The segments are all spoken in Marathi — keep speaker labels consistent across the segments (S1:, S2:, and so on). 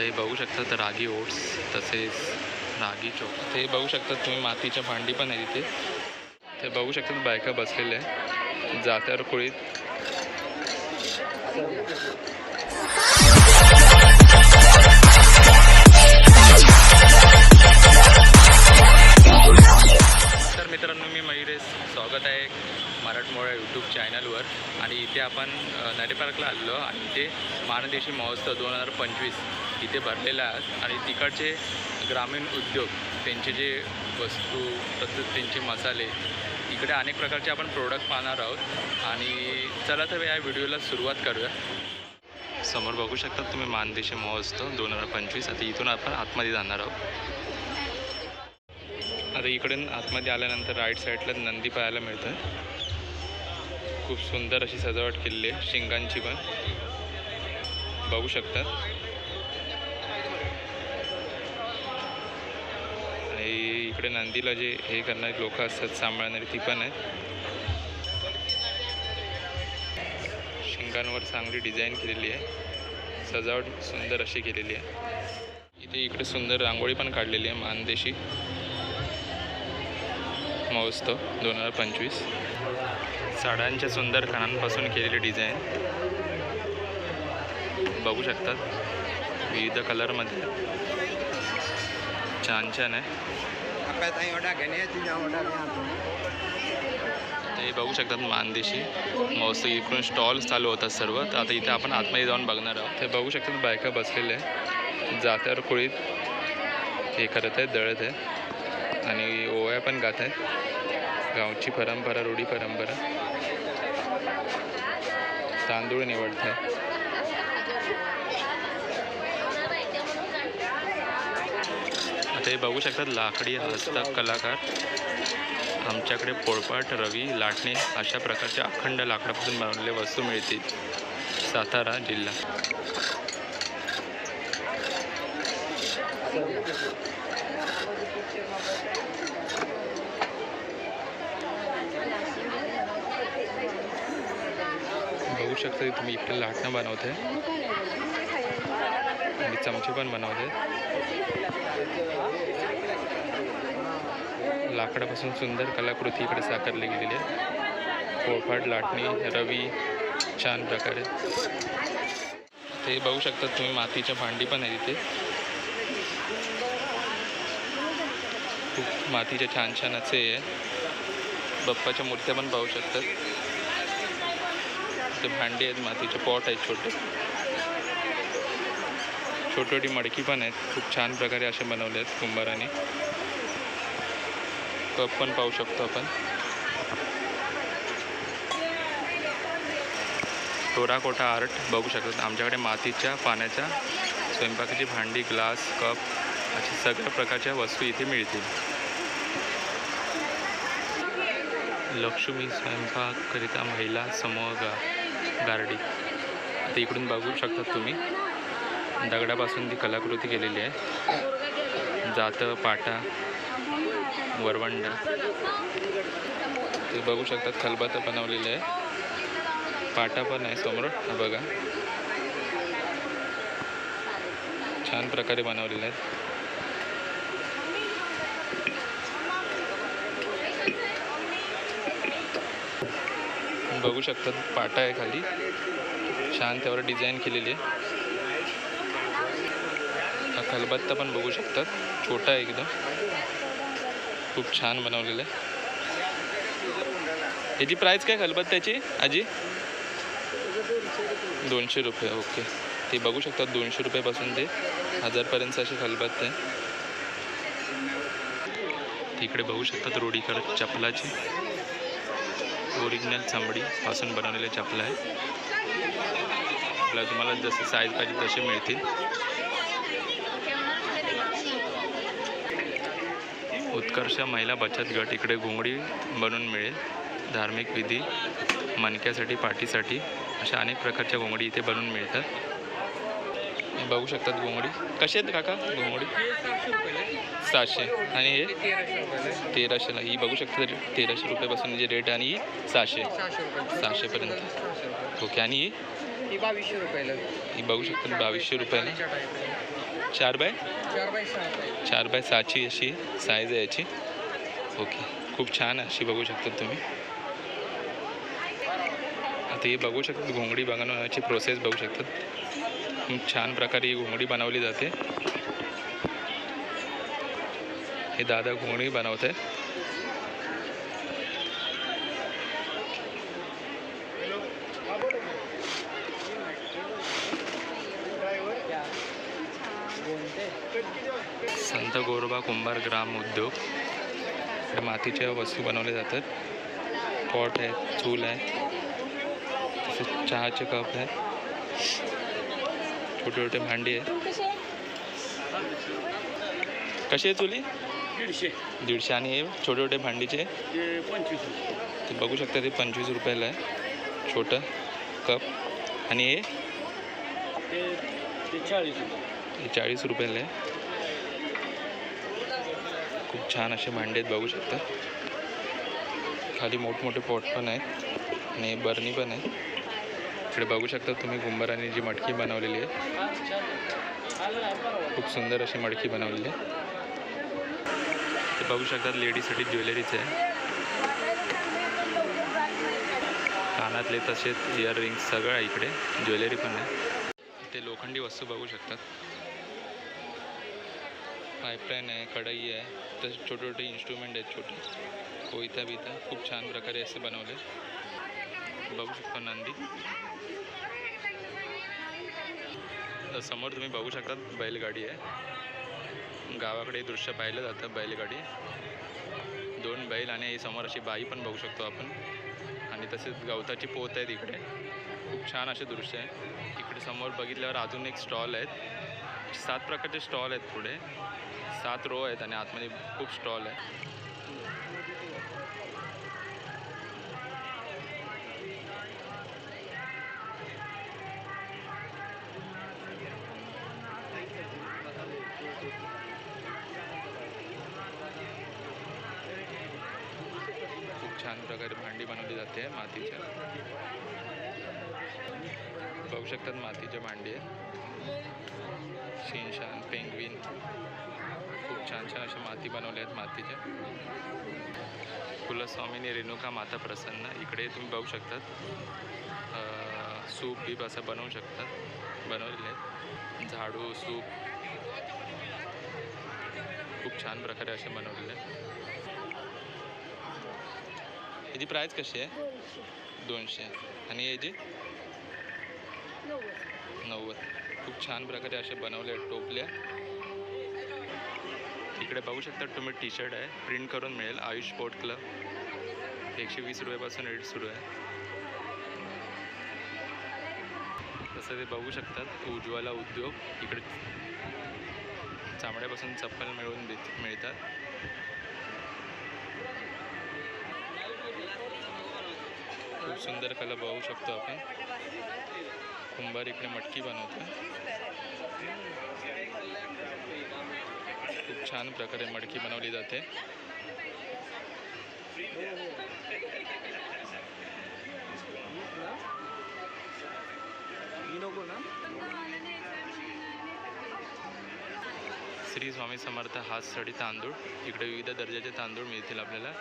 S1: आता हे बघू शकता तर रागी ओट्स तसेच रागी चोक. ते बघू शकता तुम्ही मातीच्या भांडी पण आहे तिथे ते बघू शकता बायका बसलेल्या आहे जात्यावर कुळीत तर मित्रांनो मी मयुरेश. स्वागत आहे मराठमोळ्या यूट्यूब चॅनलवर आणि इथे आपण नरे पार्कला आलेलो आणि इथे मानदेशी महोत्सव दोन हजार पंचवीस. इथे भरलेल्या आहेत आणि तिकडचे ग्रामीण उद्योग त्यांचे जे वस्तू तसेच त्यांचे मसाले इकडे अनेक प्रकारचे आपण प्रोडक्ट पाहणार आहोत. आणि चला तर या व्हिडिओला सुरुवात करूया. समोर बघू शकता तुम्ही मानदेशी महोत्सव दोन हजार पंचवीस. आता इथून आपण आतमध्ये जाणार आहोत. आता इकडून आतमध्ये आल्यानंतर राईट साईडला नंदी पाहायला मिळतं. खूप सुंदर अशी सजावट केलेली आहे शिंगांची पण. बघू शकतात आणि इकडे नंदीला जे हे करणारे लोक असतात सांभाळणारी ती पण आहेत. शिंगांवर चांगली डिझाईन केलेली आहे. सजावट सुंदर अशी केलेली आहे. इथे इकडे सुंदर रांगोळी पण काढलेली आहे मानदेशी. महोत्सव दोन हजार पंचवीस. साड्यांच्या सुंदर खणांपासून केलेली डिझाईन. बघू शकतात विविध कलरमध्ये छान छान आहे. ते बघू शकतात मानदेशी. महोत्सव इकडून स्टॉल्स चालू होतात सर्व. तर आता इथे आपण आतमध्ये जाऊन बघणार आहोत. ते बघू शकतात बायका बसलेल्या आहे जात्यावर कुळीत. हे करत आहेत दळत आहे आणि ओव्या पण गात आहेत. गावची परंपरा रूढी परंपरा. तांदूळ निवडत आहे ते बघू शकतात लाकडी हस्तकलाकार आमच्याकडे पोळपाट रवी लाटणे अशा प्रकारच्या अखंड लाकडापासून बनवलेल्या वस्तू मिळतील. सातारा जिल्हा. बघू शकता तुम्ही इकडे लाटणं बनवते आणि चमचे पण बनवते लाकडापासून सुंदर कलाकृती इकडे साकारली गेलेली आहे. पोळपाट लाटणी रवी छान प्रकारे. ते बघू शकता तुम्ही मातीच्या भांडी पण आहे तिथे खूप मातीचे छान छान असे आहे बप्पाच्या मूर्त्या पण पाहू शकतात. ते भांडी आहेत मातीचे पॉट आहेत छोटे. छोटी छोटी मडकी पण आहेत. खूप छान प्रकारे असे बनवले आहेत कुंभाराने. कप पण पाहू शकतो आपण. टोराकोटा आर्ट बघू शकतात आमच्याकडे मातीच्या पाण्याच्या स्वयंपाकाची भांडी ग्लास कप अशा सगळ्या प्रकारच्या वस्तू इथे मिळतील. लक्ष्मी स्वयंपाककरिता महिला समूह गा गार्डी. आता इकडून बघू शकतात तुम्ही. दगडापासून ती कलाकृती केलेली आहे. जातं पाटा वरवंडा. ते बघू शकतात खलबत्ता बनवलेलं आहे. पाटा पण आहे समोर हा बघा. छान प्रकारे बनवलेले आहेत बघू शकतात पाटा आहे खाली. छान त्यावर डिझाईन केलेली आहे. हा खलबत्ता पण बघू शकतात. छोटा आहे एकदम. खूप छान बनवलेला आहे. याची प्राईस काय खलबत्त्याची आजी? दोनशे रुपये ओके ते बघू शकतात दोनशे रुपयापासून ते. हजारपर्यंत असे खलबत्ते. इकडे तिकडे बघू शकतात रोडीकर चपलाची. ओरिजिनल चांबडी पासून बनवलेल्या चपला आहे. आपल्याला तुम्हाला जसे साईज पाहिजे तसे मिळतील. उत्कर्ष महिला बचत गट इकडे घोंगडी बनवून मिळेल. धार्मिक विधी मणक्यासाठी पाठीसाठी अशा अनेक प्रकारच्या घोंगडी इथे बनवून मिळतात. बघू शकतात घोंगडी. कसे आहेत काका घोंगडी? सातशे आणि हे? तेराशेला ही बघू शकता तरी तेराशे रुपयापासून जे रेट आणि ही सहाशे. सहाशेपर्यंत ओके. आणि ही
S2: बावीसशे रुपयाला.
S1: ही बघू शकता बावीसशे रुपयाला. चार बाय?
S2: चार बाय
S1: सहाची अशी साईज आहे याची. ओके खूप छान अशी बघू शकता तुम्ही. आता ही बघू शकतात घोंगडी बनवण्याची प्रोसेस बघू शकतात खूप छान प्रकारे ही घोंगडी बनवली जाते. हे दादा घोंगडी बनवत आहे संत गोरोबा कुंभार ग्राम उद्योग. मातीच्या वस्तू बनवल्या जातात. पॉट आहे चूल आहे तसेच चहाचे कप आहे. छोटे छोटे भांडी आहे कशी आहे चुली?
S2: दीडशे.
S1: दीडशे आणि हे छोटे छोटे भांडीचे
S2: पंचवीस
S1: ते बघू शकता ते पंचवीस रुपयाला आहे. छोटं कप. आणि हे?
S2: चाळीस
S1: हे चाळीस रुपयाला आहे. खूप छान असे भांडे आहेत बघू शकता. खाली मोठमोठे पॉट पण आहेत आणि बरणी पण आहे इकडे बघू शकता तुम्ही गुंबराने जी मटकी बनवलेली आहे. खूप सुंदर अशी मटकी बनवलेली आहे. ते बघू शकतात लेडीजसाठी ज्वेलरीच आहे. कानातले तसेच इयररिंग्स सगळं आहे इकडे. ज्वेलरी पण आहे. ते लोखंडी वस्तू बघू शकतात पाईपलाईन आहे कढई आहे तसे छोटे छोटे। इन्स्ट्रुमेंट आहेत छोटे कोयता बिता खूप छान प्रकारे असे बनवले बघू शकता नंदी। तर समोर तुम्ही बघू शकता बैलगाडी आहे गावाकडे दृश्य पाहिलं जातं बैलगाडी। दोन बैल आणि समोर अशी बाई पण बघू शकतो आपण. आणि तसेच गवताची पोत आहे तिकडे. खूप छान असे दृश्य आहे. इकडे समोर बघितल्यावर अजून एक स्टॉल आहेत. सात प्रकारचे स्टॉल आहेत पुढे. सात रो आहेत आणि आतमध्ये खूप स्टॉल आहे. खूप छान प्रकारे भांडी बनवली जाते मातीच्या. बघू शकतात मातीच्या भांडी आहे शिनशान पेंग्विन. खूप छान छान अशा माती बनवल्या आहेत मातीच्या. कुलस्वामीनी रेणुका माता प्रसन्न. इकडे तुम्ही बघू शकतात. सूप बीप असं बनवू शकतात. बनवलेले आहेत. झाडू सूप. खूप छान प्रकारे असे बनवलेले आहेत. याची प्राईस कशी आहे? दोनशे. आणि याची? नव्वद. खूप छान प्रकारे असे बनवले आहेत टोपल्या. इकडे बघू शकता तुम्ही टी शर्ट आहे. प्रिंट करून मिळेल. आयुष स्पोर्ट क्लब एकशे वीस रुपयापासून रेट सुरू आहे. तसं ते बघू शकतात. उज्ज्वला उद्योग. इकडे चामड्यापासून चप्पल मिळवून देत मिळतात. खूप सुंदर कला बघू शकतो आपण. कुंभार इकडे मटकी बनवतो खूप छान प्रकारे मटकी बनवली जाते. श्री स्वामी समर्थ हातसडी तांदूळ. इकडे विविध दर्जाचे तांदूळ मिळतील आपल्याला.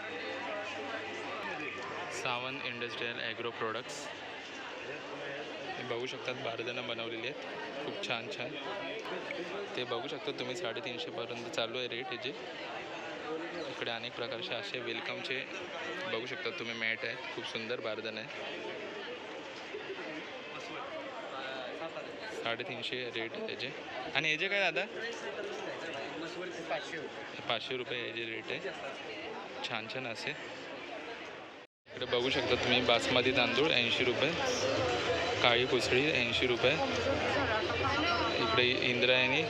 S1: Sawan industrial agro products. बघू शकतात बारदाना बनवलेली आहेत. खूप छान छान. ते बघू शकता तुम्ही साडेतीनशेपर्यंत चालू आहे रेट याचे इकडे अनेक प्रकारचे असे वेलकमचे बघू शकता तुम्ही मॅट आहेत. खूप सुंदर बारदान आहे साडेतीनशे रेट आहे त्याचे आणि याचे काय दादा?
S2: पाचशे रुपये
S1: पाचशे रुपये याचे रेट आहे. छान छान असे. इकडे बघू शकता तुम्ही बासमती तांदूळ ऐंशी रुपये. काळी कुसळी ऐंशी रुपये. इकडे इंद्रायणी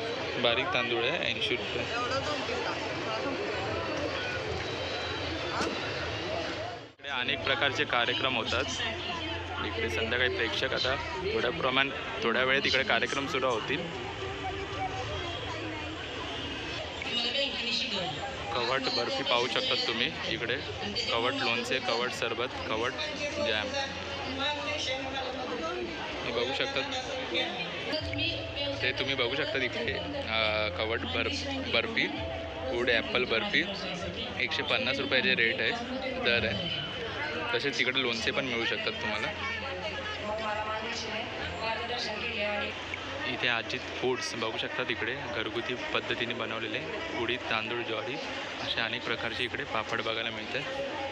S1: बारीक तांदूळ आहे ऐंशी रुपये. इकडे अनेक प्रकारचे कार्यक्रम होतात. इकडे संध्याकाळी प्रेक्षक आता थोड्या प्रमाण थोड्या वेळेत इकडे कार्यक्रम सुरू होतील. कवट बर्फी पाहू शकतात तुम्ही इकडे. कवट लोणचे कवट सरबत कवट जॅम. बघू शकतात ते तुम्ही बघू शकता इकडे कवट बर्फ बर्फी गुड ॲपल बर्फी. एकशे पन्नास रुपयाचे रेट आहे. दर आहे. तसेच तिकडे लोणचे पण मिळू शकतात तुम्हाला. इथे अजित फूड्स बघू शकता तिकडे. घरगुती पद्धतीने बनवलेले उडीद तांदूळ ज्वारी असे अनेक प्रकारचे इकडे पापड बघायला मिळतात.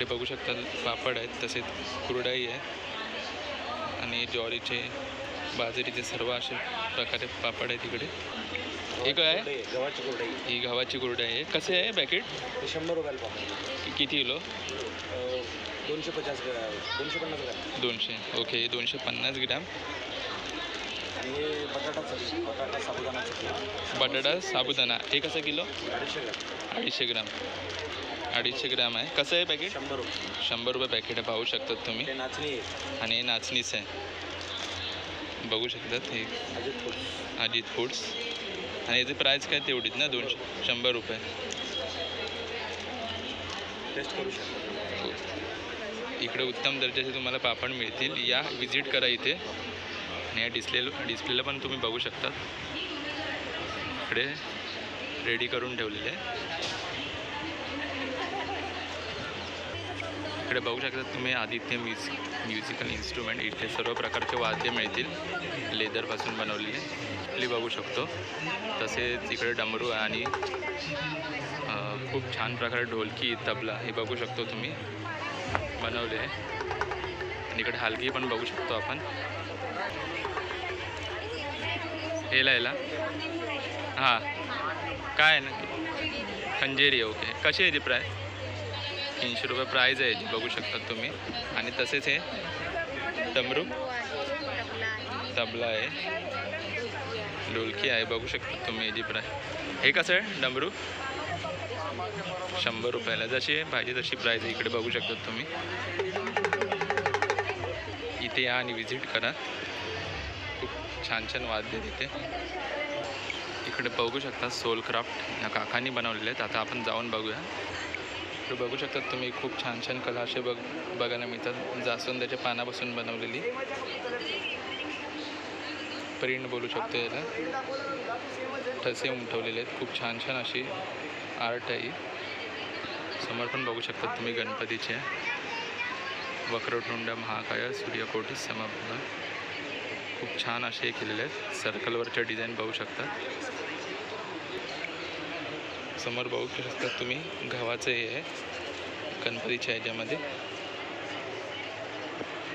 S1: इकडे बघू शकता पापड आहेत तसेच कुरडाई आहे. आणि ज्वारीचे बाजरीचे सर्व असे प्रकारे पापड आहेत इकडे. हे काय? आहे
S2: गव्हाची कोरडाई.
S1: ही गव्हाची कुरडाई आहे. कसे आहे पॅकेट
S2: शंभर रुपयाला
S1: किती किलो?
S2: दोनशे पचास ग्रॅम दोनशे पन्नास ग्रॅम.
S1: दोनशे. ओके दोनशे पन्नास ग्रॅम.
S2: आणि बटाटा बटाटा साबुदाणा
S1: बटाटा साबुदाणा हे कसं किलो?
S2: अडीचशे ग्रॅम.
S1: अडीचशे ग्राम. अडीचशे ग्राम आहे. कसं आहे पॅकेट
S2: शंभर रुपये.
S1: शंभर रुपये पॅकेट आहे पाहू शकतात तुम्ही.
S2: ते नाचणी आहे.
S1: आणि हे नाचणीच आहे. बघू शकतात हे.
S2: Ajit food
S1: Ajit foods. आणि याची प्राईस काय तेवढीच ना दोनशे शंभर रुपये.
S2: टेस्ट करू शकतो.
S1: इकडे उत्तम दर्जाचे तुम्हाला पापड मिळतील. या विजिट करा इथे. आणि या डिस्प्ले डिस्प्लेला पण तुम्ही बघू शकता. इकडे रेडी करून ठेवलेले. आहे इकडे बघू शकता तुम्ही आदित्य म्युझिक म्युझिकल इन्स्ट्रुमेंट इथे सर्व प्रकारचे वाद्य मिळतील. लेदरपासून बनवलेले. आपली बघू शकतो. तसेच इकडे डमरू आहे आणि खूप छान प्रकारे ढोलकी तबला हे बघू शकतो तुम्ही. बनवले आहे. आणि इकडे हलकी पण बघू शकतो आपण. हेला हेला हां काय आहे ना? खंजेरी ओके. कशी आहे ती प्राय? तीनशे रुपये प्राईज आहे याची बघू शकता तुम्ही. आणि तसेच हे डमरू तबला आहे. ढोलकी आहे बघू शकता तुम्ही जी प्राय हे कसं आहे डमरू? शंभर रुपयाला. जशी पाहिजे तशी प्राईज आहे इकडे बघू शकता तुम्ही. इथे या आणि व्हिजिट करा. खूप छान छान वाद्य तिथे. इकडे बघू शकता सोल क्राफ्ट. या काकांनी बनवलेले आहेत. आता आपण जाऊन बघूया. तर बघू शकता तुम्ही खूप छान छान कला असे बघ बघायला मिळतात. जास्वंदाच्या पानापासून बनवलेली. प्रिंट बोलू शकतो याला. ठसे उमठवलेले आहेत. खूप छान छान अशी आर्ट आहे समोर पण बघू शकता तुम्ही गणपतीचे. वक्रतुंड महाकाय सूर्यकोटी समप्रभा खूप छान असे केलेले आहेत. सर्कलवरच्या डिझाईन बघू शकता. समोर बघू शकता तुम्ही गव्हाचं हे आहे. गणपतीच्या ह्याच्यामध्ये.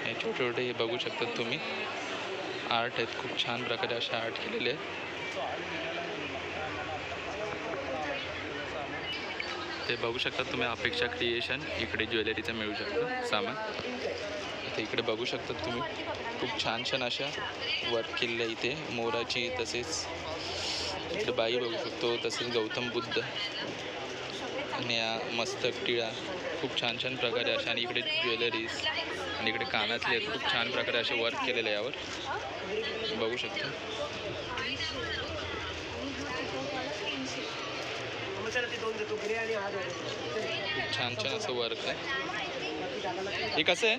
S1: हे छोटे छोटे हे बघू शकता तुम्ही. आर्ट आहेत खूप छान प्रकारे असे आर्ट केलेले आहेत. ते बघू शकता तुम्ही अपेक्षा क्रिएशन इकडे ज्वेलरीचं मिळू शकतं सामान. आता इकडे बघू शकता तुम्ही. खूप छान छान अशा वर्क केलेलं इथे. मोराची तसेच इकडे बाई बघू शकतो तसेच गौतम बुद्ध आणि या मस्तक टिळा. खूप छान छान प्रकारे अशा आणि इकडे ज्वेलरीज आणि इकडे कानातले आहेत. खूप छान प्रकारे असे वर्क केलेलं आहे यावर. बघू शकता. खूप छान छान असं वर्क आहे. हे कसं आहे?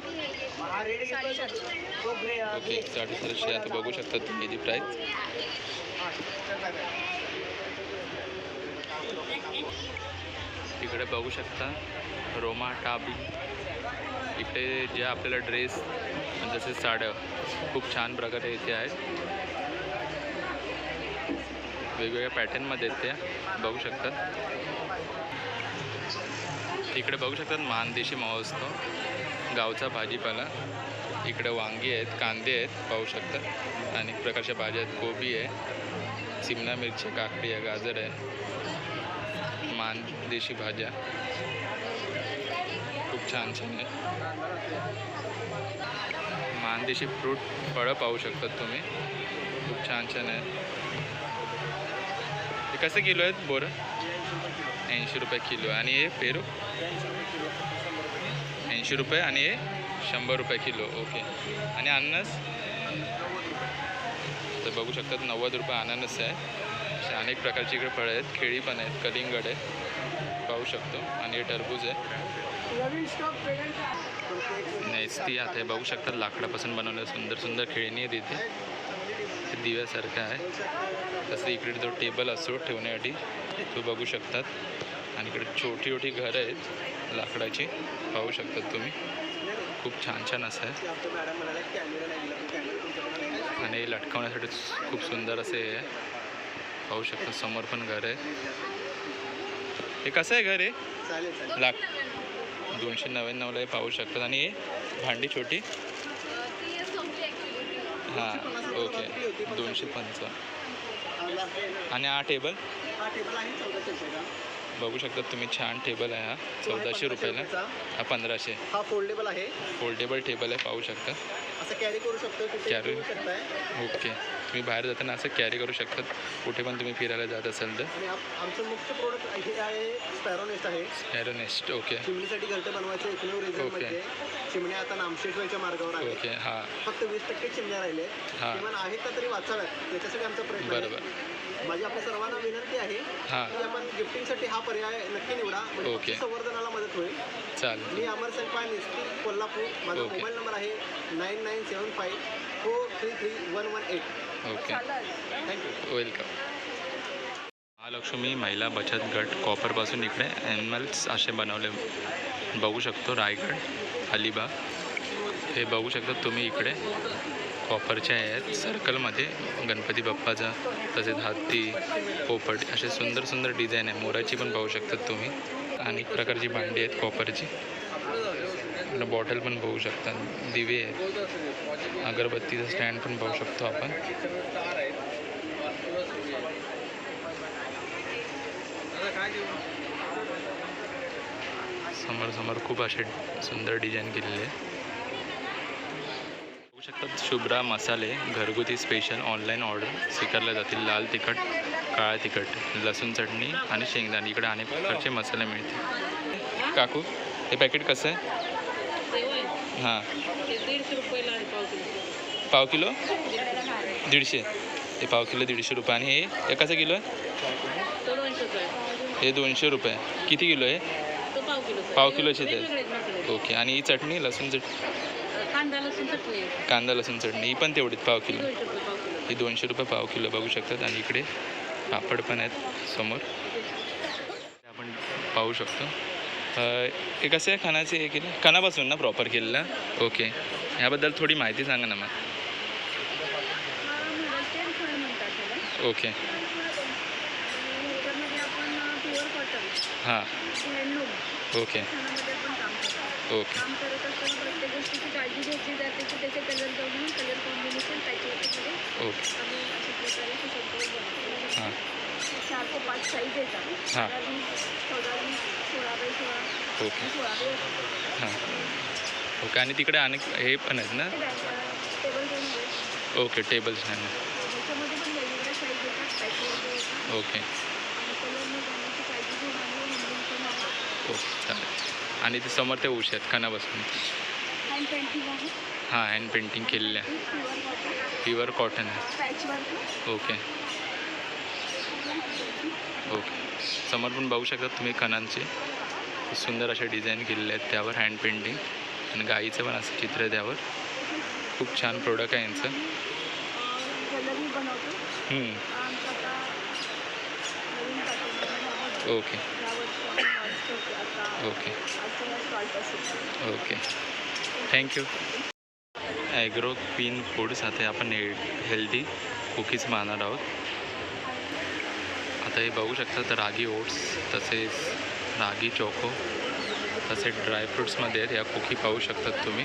S1: ओके साडेचारशे आता बघू शकता तुम्ही याची प्राईस इकडे बघू शकता रोमा टाबी. इकडे जे आपल्याला ड्रेस जसे साड्या खूप छान प्रकारे इथे आहेत. वेगवेगळ्या पॅटर्नमध्ये आहेत त्या. बघू शकतात इकडे बघू शकतात मानदेशी महोत्सव. गावचा भाजीपाला. इकडे वांगी आहेत कांदे आहेत पाहू शकतात अनेक प्रकारच्या भाज्या आहेत कोबी आहे. सिमला मिरची काकडी आहे गाजर आहे. मानदेशी भाज्या. खूप छान छान आहे. मानदेशी फ्रूट फळं पाहू शकतात तुम्ही. खूप छान छान आहे. हे कसं किलो आहेत बोरं? ऐंशी रुपये किलो. आणि हे पेरू? ऐंशी रुपये. आणि हे शंभर रुपये किलो. ओके. आणि अननस? बघू शकतात नव्वद रुपये अननस आहे. असे अनेक प्रकारची इकडे फळं आहेत केळी पण आहेत कलिंगड आहे. पाहू शकतो. आणि हे टरबूज आहे. नेस्ती आता आहे बघू शकतात लाकडापासून बनवलं सुंदर सुंदर खेळणी आहेत इथे. दिव्यासारखं आहे. तसं इकडे जो टेबल असतो ठेवण्यासाठी तो बघू शकतात. आणि इकडे छोटी छोटी घरं आहेत लाकडाची. पाहू शकतात तुम्ही. खूप छान छान असं आहे. आणि लटकवण्यासाठी खूप सुंदर असे हे आहे. पाहू शकतो समोर पण घर आहे. हे कसं आहे घर आहे लाख दोनशे नव्याण्णवला हे पाहू शकतात. आणि हे भांडी छोटी? हां ओके. दोनशे पंचा आणि हा टेबल? बघू शकता तुम्ही छान टेबल आहे हा. चौदाशे रुपयाला. हा पंधराशे.
S2: हा फोल्डेबल आहे.
S1: फोल्डेबल टेबल आहे पाहू शकता.
S2: असं कॅरी करू शकतो. करू
S1: ओके तुम्ही बाहेर जाताना असं कॅरी करू शकतात. कुठे पण तुम्ही फिरायला जात असाल तर.
S2: आमचं मुख्य प्रोडक्ट हे आहे स्पॅरोनेस्ट आहे.
S1: एरोनेस्ट ओके
S2: चिमणीसाठी घरटे बनवायचे एकमेव रिझन
S1: ओके.
S2: म्हणजे चिमण्या आता नामशेष व्हायच्या मार्गावर आहे.
S1: ओके हां.
S2: फक्त वीस टक्के चिमण्या राहिले.
S1: हा.
S2: किमान आहेत का तरी वाचाव्यात. याच्यासाठी आमचा प्रयत्न.
S1: बरोबर.
S2: माझी आपल्या सर्वांना विनंती आहे
S1: हां.
S2: की आपण गिफ्टिंगसाठी हा पर्याय नक्की निवडा. म्हणजे
S1: ओके.
S2: पक्षी संवर्धनाला मदत होईल.
S1: चालेल.
S2: मी अमर संपाय निस्ती कोल्हापूर. माझा
S1: ओके.
S2: मोबाईल नंबर आहे nine nine seven five four three three one one eight.
S1: Okay.
S2: Thank you
S1: welcome. Mahalakshmi महिला बचत गट कॉपरपासून इकडे ॲनिमल्स असे बनवले. बघू शकतो रायगड अलिबाग. हे बघू शकता तुम्ही इकडे. कॉपरच्या आहेत. सर्कलमध्ये गणपती बाप्पाचा तसेच हत्ती पोपट असे सुंदर सुंदर डिझाईन आहे. मोराची पण पाहू शकतात तुम्ही. अनेक प्रकारची भांडी आहेत कॉपरची. बॉटल पण पाहू शकता. दिवे आहेत. अगरबत्तीचं स्टँड पण पाहू शकतो आपण. समोर समोर खूप असे सुंदर डिझाईन केलेले आहे शुभ्रा मसाले घरगुती स्पेशल ऑनलाईन ऑर्डर स्वीकारल्या जातील. लाल तिखट काळा तिखट लसूण चटणी आणि शेंगदाणे. इकडे अनेक प्रकारचे मसाले मिळतील. काकू हे पॅकेट कसं आहे? हां.
S3: पाव किलो?
S1: पाव किलो दीडशे. हे पाव किलो दीडशे रुपये. आणि हे कसं किलो आहे? हे दोनशे रुपये. किती किलो आहे?
S3: पाव किलोचा
S1: ते. ओके. आणि ही चटणी लसूण चट
S3: कांदा लसूण चटणी
S1: कांदा लसूण चटणी. ही पण तेवढीच पाव किलो. ही दोनशे रुपये पाव किलो बघू शकतात. आणि इकडे पापड पण आहेत समोर. आपण पाहू शकतो. हे कसं आहे? खानाचे हे केलं? खानापासून ना प्रॉपर केलेलं? ओके ह्याबद्दल थोडी माहिती सांगा ना मग. ओके हां. ओके ओके
S4: काम करत असताना प्रत्येक गोष्टीची काळजी घेतली जाते की त्याचे कलर बघून कलर कॉम्बिनेशन
S1: ओके.
S4: आम्ही अशा प्रकारे हे सगळं बनवतो.
S1: हां.
S4: चार ते पाच साईज येतात
S1: हां.
S4: बारा वीस चौदा वीस सोळा बाय सोळा.
S1: ओके.
S4: आणि सोळा बाय अठरा.
S1: हां. ओके आणि तिकडे अनेक हे पण आहेत ना?
S4: बॅग- टेबल टेन आहे
S1: ओके टेबल्स आहे
S4: त्याच्यामध्ये पण वेगवेगळ्या साईज येतात. पॅकेटमध्ये येतात.
S1: ओके.
S4: आणि कलरने जाण्याची काळजी घेऊन आम्ही नंबर पण आहोत
S1: ओके चालेल. आणि ते समोर ते उशे आहेत
S4: पेंटिंग आहे
S1: हां हँड पेंटिंग केलेलं आहे.
S4: प्युअर कॉटन
S1: आहे. ओके ओके समोर पण बघू शकता तुम्ही कणांचे. सुंदर असे डिझाईन केलेले आहेत त्यावर हँड पेंटिंग आणि गाईचं पण असं चित्र आहे त्यावर. खूप छान प्रोडक्ट आहे यांचं. ओके
S4: आता
S1: ओके
S4: आजच्या या
S1: थँक्यू ॲग्रो क्वीन फूड સાથે आपण हेल्दी कुकीज मागणार आहोत आता हे बघू शकता तर रागी ओट्स तसेच रागी चोको तसेच ड्रायफ्रुट्समध्ये आहेत या कुकी पाहू शकतात तुम्ही।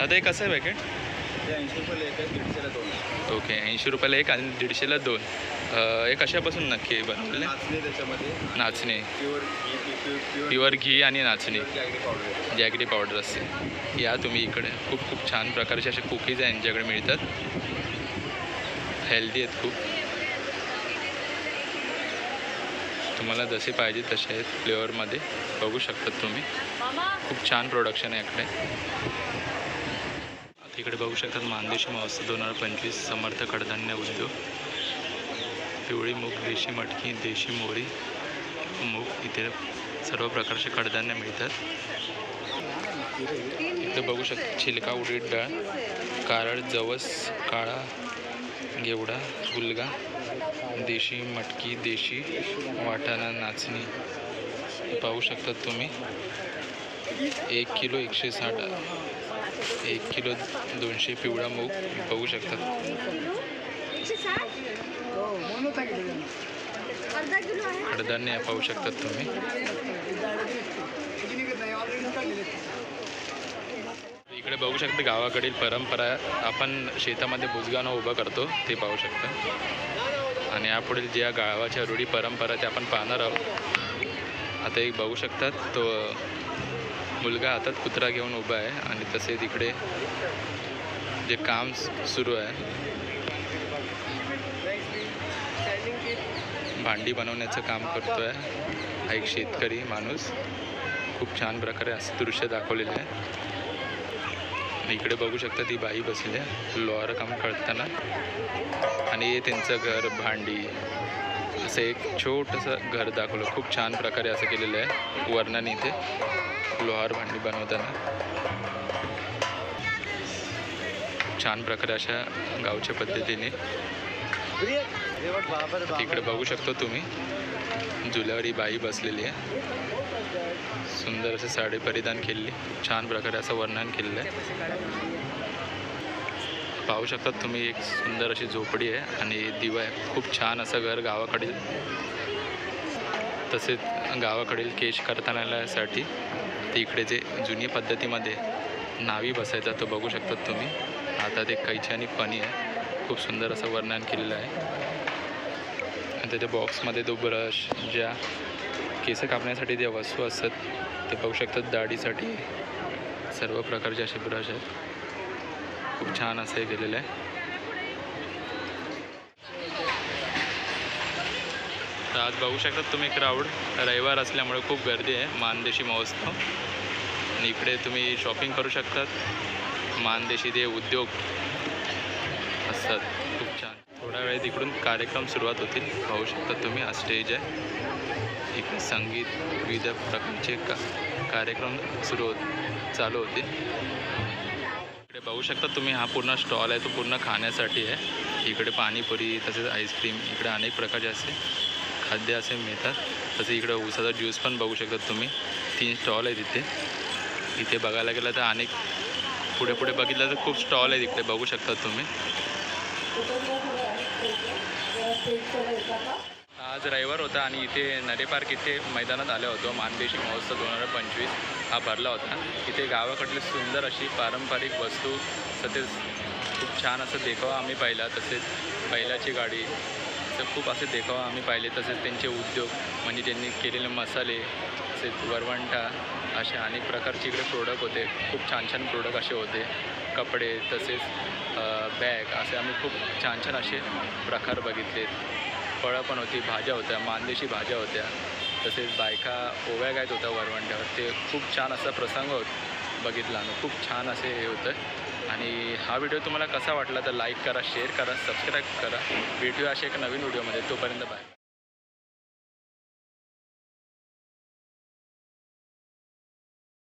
S1: आता हे कसं आहे पॅकेट
S2: ऐंशी एक आहे दीडशेला दोन
S1: ओके ऐंशी रुपयाला एक आणि दीडशेला दोन. एक हे कशापासून नक्की बनवले?
S2: नाचणे. त्याच्यामध्ये
S1: नाचणे
S2: प्युअर प्युअर
S1: घी आणि नाचणे.
S2: जॅगरी पावडर
S1: जॅगरी पावडर असते. या तुम्ही इकडे. खूप खूप छान प्रकारचे असे कुकीज आहे यांच्याकडे मिळतात. हेल्दी आहेत खूप. तुम्हाला जसे पाहिजे तसे आहेत फ्लेवरमध्ये बघू शकतात तुम्ही. खूप छान प्रोडक्शन आहे इकडे तिकडे इकडे बघू शकतात मानदेशी महोत्सव दोन हजार पंचवीस समर्थ कडधान्य उद्योग पिवळी मूग देशी मटकी देशी मोरी मूग इथे सर्व प्रकारचे कडधान्य मिळतात. इथे बघू शकता छिलका उडीद डाळ कारळ जवस काळा गेवडा गुलगा देशी मटकी देशी वाटाणा नाचणी. पाहू शकतात तुम्ही एक किलो एकशे साठ एक किलो दोनशे पिवळा मूग बघू शकतात
S4: एकशे
S1: कडधान्य पाहू शकतात तुम्ही. इकडे बघू शकता गावाकडील परंपरा. आपण शेतामध्ये भुजगाणं उभं करतो ते पाहू शकता. आणि यापुढील ज्या गावाच्या रूढी परंपरा त्या आपण पाहणार आहोत. आता एक बघू शकतात तो मुलगा हातात कुत्रा घेऊन उभा आहे आणि तसेच इकडे जे काम सुरू आहे. भांडी बनवण्याचं काम करतोय. हा एक शेतकरी माणूस खूप छान प्रकारे असं दृश्य दाखवलेलं आहे. आणि इकडे बघू शकता ती बाई बसली आहे. लोअर काम करताना. आणि हे त्यांचं घर भांडी असं एक छोटंसं घर दाखवलं. खूप छान प्रकारे असं केलेलं आहे. वर्णन इथे. लोहार भांडी बनवताना. छान प्रकारे अशा गावच्या पद्धतीने. तिकडे बघू शकतो तुम्ही. जुल्यावर ही बाई बसलेली आहे. सुंदर असे साडी परिधान केलेली. छान प्रकारे असं वर्णन केलेलं आहे. पाहू शकतात तुम्ही एक सुंदर अशी झोपडी आहे आणि दिवा आहे. खूप छान असं घर गावाकडील तसेच गावाकडील केश करतानासाठी तिकडे इकडे जे जुनी पद्धतीमध्ये नावी बसायचा तो बघू शकतात तुम्ही. आता ते कैची आणि फणी आहे. खूप सुंदर असं वर्णन केलेलं आहे. आणि त्याच्या बॉक्समध्ये तो ब्रश ज्या केस कापण्यासाठी ज्या वस्तू असतात ते बघू शकतात दाढीसाठी. सर्व प्रकारचे असे ब्रश आहेत. खूप छान असं हे केलेलं आहे. तर आज बघू शकतात तुम्ही क्राऊड रविवार असल्यामुळे खूप गर्दी आहे. मानदेशी महोत्सव. आणि इकडे तुम्ही शॉपिंग करू शकतात. मानदेशी ते उद्योग असतात. खूप छान. थोड्या वेळेत इकडून कार्यक्रम सुरुवात होतील. पाहू शकता तुम्ही हा स्टेज आहे. इकडे संगीत विविध प्रकारचे का कार्यक्रम सुरू होत चालू होतील. बघू शकता तुम्ही हा पूर्ण स्टॉल आहे तो पूर्ण खाण्यासाठी आहे इकडे पाणीपुरी तसेच आईस्क्रीम इकडे अनेक प्रकारचे असे खाद्य असे मिळतात तसे इकडे ऊसाचा ज्यूस पण बघू शकता तुम्ही तीन स्टॉल आहे तिथे इथे बघायला गेलं अनेक पुढे पुढे बघितलं तर स्टॉल आहे तिकडे बघू शकता तुम्ही आज रविवार होता आणि इथे नरे पार्क इथे मैदानात आलो होतो. मानदेशी महोत्सव दोन हजार पंचवीस हा भरला होता. इथे गावाकडली सुंदर अशी पारंपरिक वस्तू तसेच खूप छान असं देखावा आम्ही पाहिला. तसेच बैलाची गाडी तर खूप असे देखावा आम्ही पाहिले. तसेच त्यांचे उद्योग म्हणजे त्यांनी केलेले मसाले तसेच वरवंटा असे अनेक प्रकारचे इकडे प्रोडक्ट होते. खूप छान छान प्रोडक्ट असे होते. कपडे तसेच बॅग असे आम्ही खूप छान छान असे प्रकार बघितले फळं पण होती भाज्या होत्या मानदेशी भाज्या होत्या तसेच बायका ओव्या गायत होत्या वरवंट्यावर ते खूप छान असा प्रसंग होत बघितला आम्ही. खूप छान असे हे होतं. आणि हा व्हिडिओ तुम्हाला कसा वाटला तर लाईक करा शेअर करा सबस्क्राईब करा. भेटूया अशा एक नवीन व्हिडिओमध्ये. तोपर्यंत बाय.